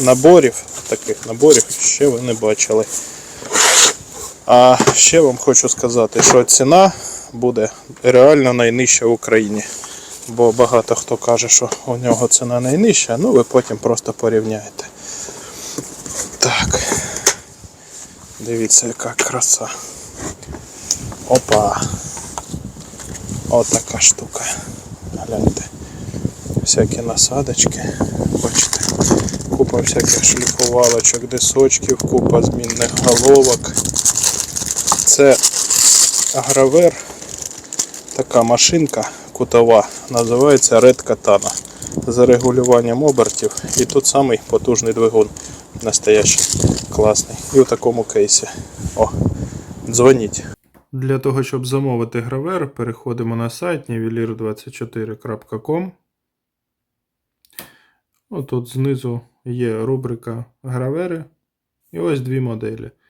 наборів, таких наборів ще ви не бачили. А ще вам хочу сказати, що ціна буде реально найнижча в Україні. Бо багато хто каже, що у нього ціна найнижча, ну ви потім просто порівняєте. Так. Дивіться, яка краса. Опа. Отака штука. Гляньте. Всякі насадочки. Бачите. Купа всяких шліфувалочок, дисочків, купа змінних головок. Це гравер. Така машинка кутова. Називається Red Katana. За регулюванням обертів. І тут самий потужний двигун. Настоящий. Класний. І у такому кейсі. О, дзвоніть. Для того, щоб замовити гравер, переходимо на сайт nivelir24.com. Отут знизу є рубрика гравери. І ось дві моделі.